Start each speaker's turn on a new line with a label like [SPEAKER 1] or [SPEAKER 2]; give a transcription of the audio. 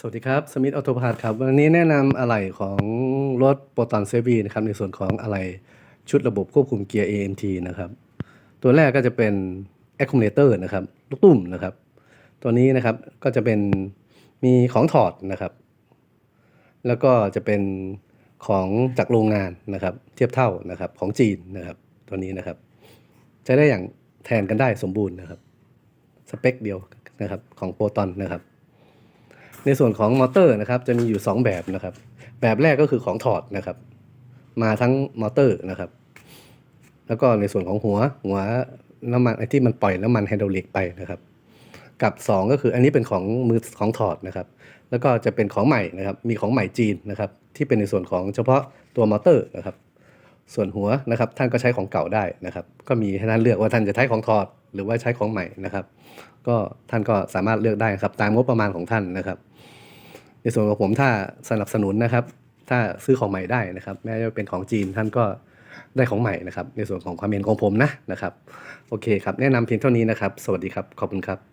[SPEAKER 1] สวัสดีครับ สมิธออโตพาร์ทครับ วันนี้แนะนำอะไหล่ของรถโปรตอนเซบีนะครับ ในส่วนของอะไหล่ชุดระบบควบคุมเกียร์ AMT นะครับ ตัวแรกก็จะเป็น accumulator นะครับ ลูกตุ้มนะครับ ตัวนี้นะครับก็จะเป็นมีของถอดนะครับ แล้วก็จะเป็นของจากโรงงานนะครับ เทียบเท่านะครับของจีนนะครับ ตัวนี้นะครับ ใช้ได้อย่างแทนกันได้สมบูรณ์นะครับ สเปคเดียวนะครับของโปรตอนนะครับ ในส่วนของมอเตอร์นะครับจะมีอยู่ 2 แบบนะครับ แบบแรกก็คือของถอดนะครับ มาทั้งมอเตอร์นะครับ แล้วก็ในส่วนของหัวหัวน้ำมันไอ้ที่มันปล่อยน้ำมันไฮดรอลิกไปนะครับกับ 2 ก็คืออันนี้เป็นของมือของถอดนะครับ แล้วก็จะเป็นของใหม่นะครับ มีของใหม่จีนนะครับ ที่เป็นในส่วนของเฉพาะตัวมอเตอร์นะครับ ส่วนหัวนะครับ ท่านก็ใช้ของเก่าได้นะครับ ก็มีให้ท่านเลือกว่าท่านจะใช้ของถอด หรือว่าใช้ของใหม่นะครับ ก็ท่านก็สามารถเลือกได้ครับ ตามงบประมาณของท่านนะครับ ในส่วนของผมถ้าสนับสนุนนะครับ ถ้าซื้อของใหม่ได้นะครับ แม้จะเป็นของจีนท่านก็ได้ของใหม่นะครับ ในส่วนของความเห็นของผมนะนะครับ โอเคครับ แนะนำเพียงเท่านี้นะครับ สวัสดีครับ ขอบคุณครับ